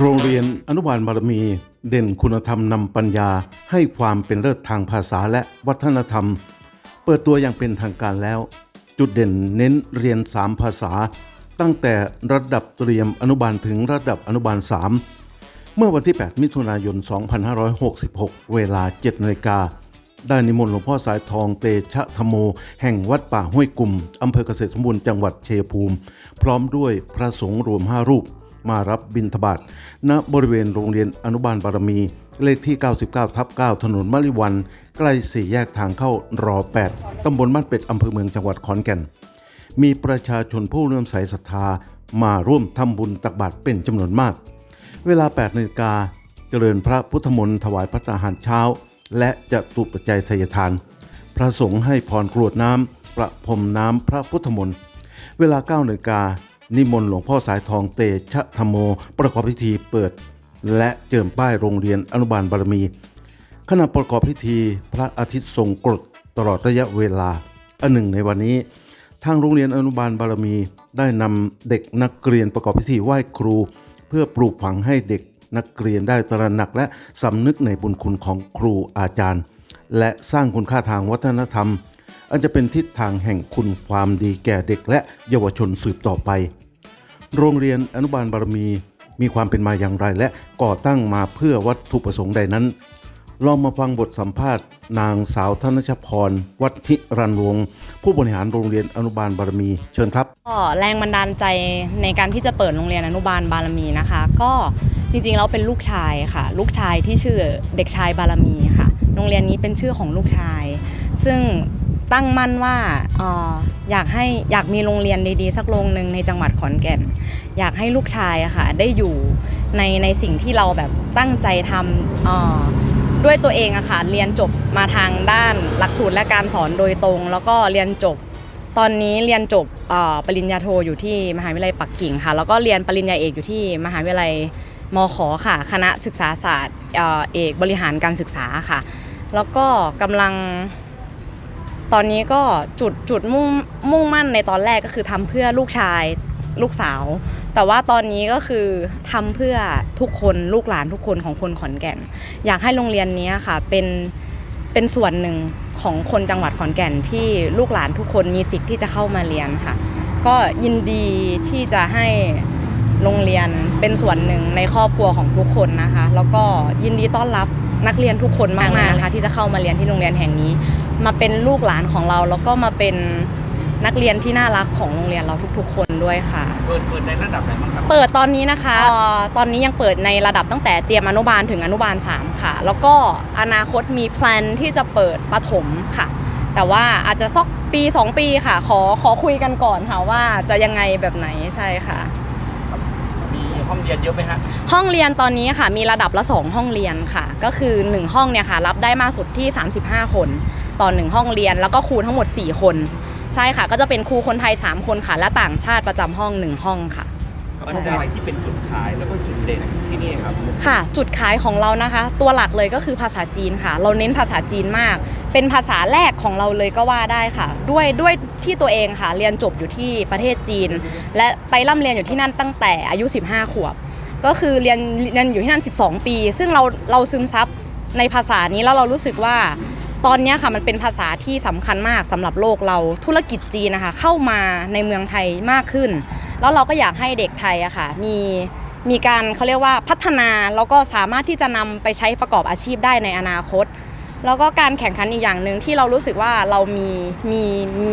โรงเรียนอนุบาลบารมี เด่นคุณธรรมนำปัญญา ให้ความเป็นเลิศทางภาษาและวัฒนธรรม เปิดตัวอย่างเป็นทางการแล้ว จุดเด่นเน้นเรียน 3 ภาษา ตั้งแต่ระดับเตรียมอนุบาลถึงระดับอนุบาล 3 เมื่อวันที่ 8 มิถุนายน 2566 เวลา 7นาฬิกาได้นิมนต์หลวงพ่อสายทองเตชะธมโม แห่งวัดป่าห้วยกลุ่มอำเภอเกษตรสมบูรณ์จังหวัดเชัยภูมิ พร้อมด้วยพระสงฆ์รวม 5 รูป มารับบิณฑบาตณบริเวณโรงเรียนอนุบาลบารมี เลขที่ 99 ทับ 9 ถนนมะลิวัน ใกล้สี่แยกทางเข้ารอ 8 ตำบลบ้านเป็ด อำเภอเมืองจังหวัดขอนแก่น มีประชาชนผู้เลื่อมใสศรัทธามาร่วมทำบุญตักบาตรเป็นจำนวนมาก เวลา8นาฬิกาเจริญพระพุทธมนต์ถวายพระตาหารเช้า และจะตุปัจจัยทยทาน พระสงฆ์ให้พรกรวดน้ำประพรมน้ำพระพุทธมนต์เวลา9นาฬิกา นิมนต์หลวงพ่อสายทองเตชะธรรมโม ประกอบพิธีเปิด และเจิมป้ายโรงเรียนอนุบาลบารมี ขณะประกอบพิธีพระอาทิตย์ทรงกรดตลอดระยะเวลา อันหนึ่งในวันนี้ ทางโรงเรียนอนุบาลบารมี ได้นำเด็กนักเรียนประกอบพิธีไหว้ครู เพื่อปลูกฝังให้เด็กนักเรียนได้ตระหนักและสำนึกในบุญคุณของครูอาจารย์ และสร้างคุณค่าทางวัฒนธรรม อันจะเป็นทิศทางแห่งคุณความดีแก่เด็กและเยาวชนสืบต่อไป โรงเรียนอนุบาลบารมีมีความเป็นมาอย่างไรและก่อตั้งมาเพื่อวัตถุประสงค์ใดนั้นลองมาฟังบทสัมภาษณ์ นางสาวธนชพร วัฒิรันวง ผู้บริหารโรงเรียนอนุบาลบารมี เชิญครับก็แรงบันดาลใจในการที่จะเปิดโรงเรียนอนุบาลบารมีนะคะ ก็จริงๆแล้วเป็นลูกชายค่ะ ลูกชายที่ชื่อเด็กชายบารมีค่ะ โรงเรียนนี้เป็นชื่อของลูกชาย ซึ่ง ตั้งมั่นว่าออยากให้อยากมีโรงเรียนดีๆ สักโรงหนึ่งในจังหวัดขอนแก่น อยากให้ลูกชายอะค่ะได้อยู่ในในสิ่งที่เราแบบตั้งใจทำด้วยตัวเองอะค่ะเรียนจบมาทางด้านหลักสูตรและการสอนโดยตรง แล้วก็เรียนจบตอนนี้เรียนจบปริญญาโทอยู่ที่มหาวิทยาลัยปักกิ่งค่ะ แล้วก็เรียนปริญญาเอกอยู่ที่มหาวิทยาลัยมขค่ะ คณะศึกษาศาสตร์เอ่อเอกบริหารการศึกษาค่ะ แล้วก็กำลัง ตอนนี้ก็จุดจุดมุ่งมุ่งมั่นในตอนแรกก็คือทำเพื่อลูกชายลูกสาว แต่ว่าตอนนี้ก็คือทำเพื่อทุกคนลูกหลานทุกคนของคนขอนแก่น อยากให้โรงเรียนนี้ค่ะเป็นเป็นส่วนหนึ่งของคนจังหวัดขอนแก่นที่ลูกหลานทุกคนมีสิทธิ์ที่จะเข้ามาเรียนค่ะ ก็ยินดีที่จะให้โรงเรียนเป็นส่วนหนึ่งในครอบครัวของทุกคนนะคะ แล้วก็ยินดีต้อนรับ นักเรียนทุกคนมากๆนะคะที่จะเข้ามาเรียนที่โรงเรียนแห่งนี้ มาเป็นลูกหลานของเราแล้วก็มาเป็นนักเรียนที่น่ารักของโรงเรียนเราทุกๆ คนด้วยค่ะ เปิดเปิดในระดับไหนบ้างครับ เปิดตอนนี้นะคะเอ่อตอนนี้ยังเปิดในระดับตั้งแต่เตรียมอนุบาลถึงอนุบาล 3 ค่ะ แล้วก็อนาคตมีแพลนที่จะเปิดประถมค่ะ แต่ว่าอาจจะสักปี 2 ปีค่ะ ขอขอคุยกันก่อนค่ะว่าจะยังไงแบบไหนใช่ค่ะมี ห้องเรียนเยอะไหมฮะห้องเรียนตอนนี้ค่ะ มีระดับละ 2 ห้องเรียนค่ะ ก็คือ 1 ห้องเนี่ยค่ะ รับได้มากสุดที่ 35 คนต่อ1ห้องเรียน แล้วก็ครูทั้งหมด 4 คน ใช่ค่ะ ก็จะเป็นครูคนไทย 3 คนค่ะ และต่างชาติประจำห้อง 1 ห้องค่ะ มันจะอะไรที่เป็นจุดขายแล้วก็จุดเด่นที่นี่ครับ ค่ะ จุดขายของเรานะคะ ตัวหลักเลยก็คือภาษาจีนค่ะ เราเน้นภาษาจีนมาก เป็นภาษาแรกของเราเลยก็ว่าได้ค่ะ ด้วยด้วยที่ตัวเองค่ะ เรียนจบอยู่ที่ประเทศจีน และไปร่ำเรียนอยู่ที่นั่นตั้งแต่อายุ 15 ขวบ ก็คือเรียนเรียนอยู่ที่นั่น 12 ปี ซึ่งเราเราซึมซับในภาษานี้แล้วเรารู้สึกว่าตอนเนี้ยค่ะมันเป็นภาษาที่สำคัญมากสำหรับโลกเราธุรกิจจีนนะคะเข้ามาในเมืองไทยมากขึ้น แล้วเราก็อยากให้เด็กไทยอะค่ะมีมีการเขาเรียกว่าพัฒนาแล้วก็สามารถที่จะนำไปใช้ประกอบอาชีพได้ในอนาคต แล้วก็การแข่งขันอีกอย่างหนึ่งที่เรารู้สึกว่าเรามีมี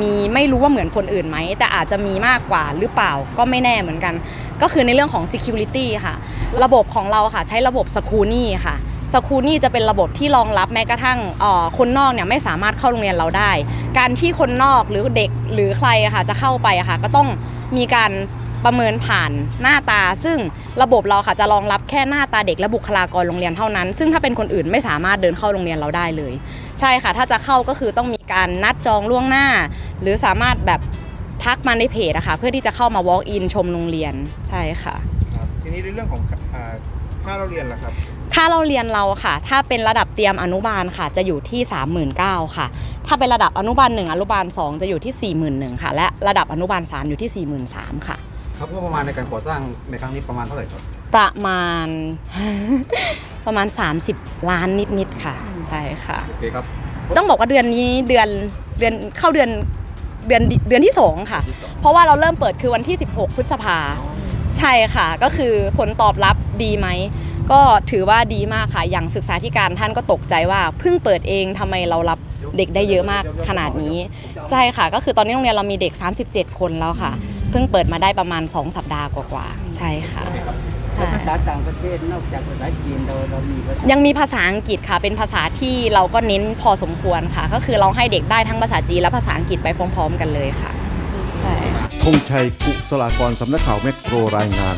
มีไม่รู้ว่าเหมือนคนอื่นไหม แต่อาจจะมีมากกว่าหรือเปล่าก็ไม่แน่เหมือนกัน ก็คือในเรื่องของ security ค่ะ ระบบของเราค่ะใช้ระบบสคูนี่ค่ะ สคูนี่จะเป็นระบบที่รองรับแม้กระทั่งคนนอกเนี่ยไม่สามารถเข้าโรงเรียนเราได้ การที่คนนอกหรือเด็กหรือใครค่ะจะเข้าไปค่ะก็ต้องมีการประเมินผ่านหน้าตา ซึ่งระบบเราค่ะจะรองรับแค่หน้าตาเด็กและบุคลากรโรงเรียนเท่านั้น ซึ่งถ้าเป็นคนอื่นไม่สามารถเดินเข้าโรงเรียนเราได้เลย ใช่ค่ะ ถ้าจะเข้าก็คือต้องมีการนัดจองล่วงหน้า หรือสามารถแบบทักมาในเพจอะคะเพื่อที่จะเข้ามา walk in ชมโรงเรียนใช่ค่ะทีนี้ในเรื่องของค่าเราเรียนล่ะครับ ค่าเราเรียนเราค่ะ ถ้าเป็นระดับเตรียมอนุบาลค่ะ จะอยู่ที่ 39,000ค่ะ ถ้าเป็นระดับอนุบาล 1 อนุบาล 2 จะอยู่ที่ 41,000ค่ะ และระดับอนุบาล 3 อยู่ที่ 43,000ค่ะ ครับงบประมาณในการก่อสร้างในครั้งนี้ประมาณเท่าไหร่ครับประมาณ ประมาณ 30 ล้านนิดๆค่ะ ใช่ค่ะ โอเคครับ ต้องบอกว่าเดือนนี้เดือนเดือนเข้าเดือนเดือนเดือนที่ 2 ค่ะ เพราะว่าเราเริ่มเปิดคือวันที่ 16 พฤษภาใช่ค่ะ ก็คือผลตอบรับดีไหม ก็ถือว่าดีมากค่ะอย่างศึกษาธิการท่านก็ตกใจว่าเพิ่งเปิดเองทำไมเรารับเด็กได้เยอะมากขนาดนี้ใช่ค่ะ ก็คือตอนนี้โรงเรียนเรามีเด็ก 37 คนแล้วค่ะ เพิ่งเปิดมาได้ประมาณ 2 สัปดาห์กว่าๆใช่ค่ะภาษาต่างประเทศนอกจากภาษาจีนเราเรามีภาษายังมีภาษาอังกฤษค่ะ เป็นภาษาที่เราก็เน้นพอสมควรค่ะ ก็คือเราให้เด็กได้ทั้งภาษาจีนและภาษาอังกฤษไปพร้อม ๆ กันเลยค่ะใช่ธงชัยกุศลากรสำนักข่าวแมกโครรายงาน